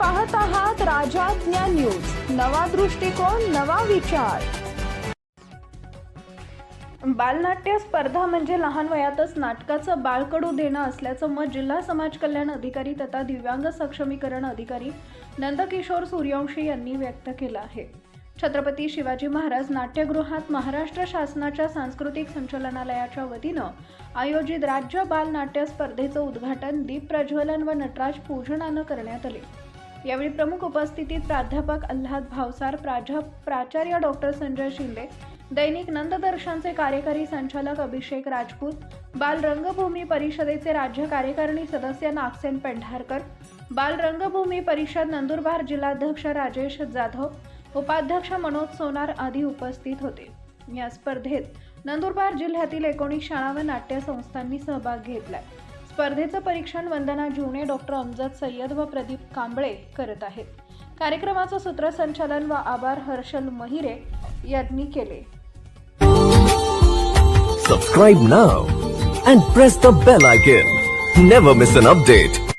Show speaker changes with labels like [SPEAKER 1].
[SPEAKER 1] पाहत आहात राजाज्ञा न्यूज. नवा दृष्टिकोन नवा विचार. बालनाट्य स्पर्धा म्हणजे लहान वयातच नाटकाचं बाळकडू देणं असल्याचं मत जिल्हा समाज कल्याण अधिकारी तथा दिव्यांग सक्षमीकरण अधिकारी नंदकिशोर सूर्यवंशी यांनी व्यक्त केलं आहे. छत्रपती शिवाजी महाराज नाट्यगृहात महाराष्ट्र शासनाच्या सांस्कृतिक संचालनालयाच्या वतीनं आयोजित राज्य बाल नाट्य स्पर्धेचं उद्घाटन दीप प्रज्वलन व नटराज पूजनानं करण्यात आले. यावेळी प्रमुख उपस्थितीत प्राध्यापक अल्हाद भावसार प्राध्या प्राचार्य डॉक्टर संजय शिंदे दैनिक नंददर्शनचे कार्यकारी संचालक अभिषेक राजपूत बाल रंगभूमी परिषदेचे राज्य कार्यकारिणी सदस्य नागसेन पेंढारकर बाल रंगभूमी परिषद नंदुरबार जिल्हाध्यक्ष राजेश जाधव उपाध्यक्ष मनोज सोनार आदी उपस्थित होते. या स्पर्धेत नंदुरबार जिल्ह्यातील एकोणीस शाळा व नाट्य संस्थांनी सहभाग आहे स्पर्धेचं परीक्षण वंदना जुने डॉक्टर अमजद सय्यद व प्रदीप कांबळे करत आहेत. कार्यक्रमाचं सूत्रसंचालन व आभार हर्षल महिरे यांनी केले.
[SPEAKER 2] Subscribe now and press the bell icon never miss an update